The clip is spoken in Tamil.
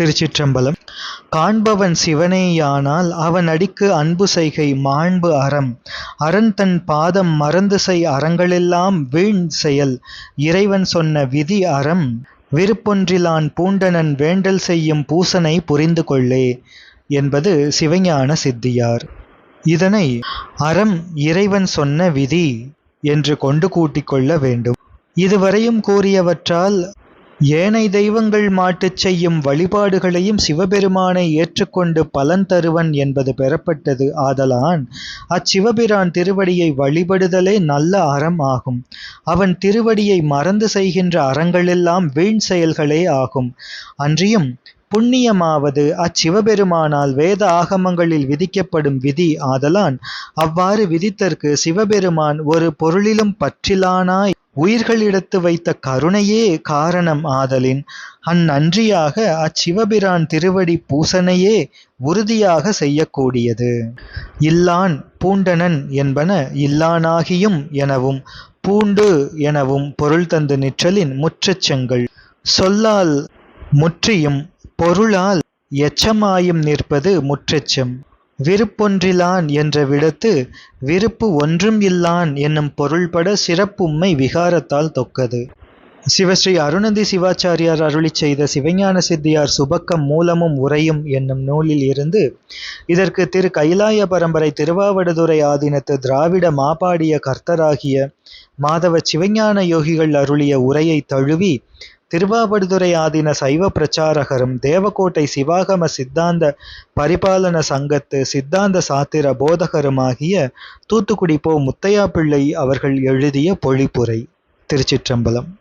திருச்சிற்றம்பலம். காண்பவன் சிவனேயானால் அவன் அடிக்கு அன்பு செய்கை மாண்பு அறம். அரண் தன் பாதம் மறந்து செய் அறங்களெல்லாம் வீண் செயல். இறைவன் சொன்ன விதி அறம். விருப்பொன்றிலான் பூண்டனன் வேண்டல் செய்யும் பூசனை புரிந்து கொள்ளே என்பது சிவஞான சித்தியார். இதனை அறம் இறைவன் சொன்ன விதி என்று கொண்டு கூட்டிக் கொள்ள வேண்டும். இதுவரையும் கூறியவற்றால் ஏனை தெய்வங்கள் மாட்டுச் செய்யும் வழிபாடுகளையும் சிவபெருமானை ஏற்றுக்கொண்டு பலன் தருவன் என்பது பெறப்பட்டது. ஆதலான் அச்சிவபிரான் திருவடியை வழிபடுதலே நல்ல அறம் ஆகும். அவன் திருவடியை மறந்து செய்கின்ற அறங்களெல்லாம் வீண் செயல்களே ஆகும். அன்றியும் புண்ணியமாவது அச்சிவபெருமானால் வேத ஆகமங்களில் விதிக்கப்படும் விதி ஆதலான் அவ்வாறு விதித்தற்கு சிவபெருமான் ஒரு பொருளிலும் பற்றிலானாய் உயிர்களிடத்து வைத்த கருணையே காரணம் ஆதலின். அந்நன்றியாக அச்சிவபிரான் திருவடி பூசனையே உறுதியாக செய்யக்கூடியது. இல்லான் பூண்டனன் என்பன இல்லானாகியும் எனவும் பூண்டு எனவும் பொருள் தந்து நிற்றலின் முற்றச்செங்கள் சொல்லால் முற்றியும் பொருளால் எச்சமாயும் நிற்பது முற்றெச்சம் விருப்பொன்றிலான் என்ற விடத்து விருப்பு ஒன்றும் இல்லான் என்னும் பொருள்பட சிறப்பும்மை விகாரத்தால் தொக்கது. சிவஸ்ரீ அருணந்தி சிவாச்சாரியார் அருளி செய்த சிவஞான சித்தியார் சுபக்கம் மூலமும் உரையும் என்னும் நூலில் இருந்து இதற்கு திரு கைலாய பரம்பரை திருவாவடுதுறை ஆதீனத்து திராவிட மாபாடிய கர்த்தராகிய மாதவ சிவஞான யோகிகள் அருளிய உரையை தழுவி திருவாவடுதுறை ஆதீன சைவ பிரச்சாரகரும் தேவக்கோட்டை சிவாகம சித்தாந்த பரிபாலன சங்கத்து சித்தாந்த சாத்திர போதகருமாகிய தூத்துக்குடி போ முத்தையா பிள்ளை அவர்கள் எழுதிய பொழிப்புரை திருச்சிற்றம்பலம்.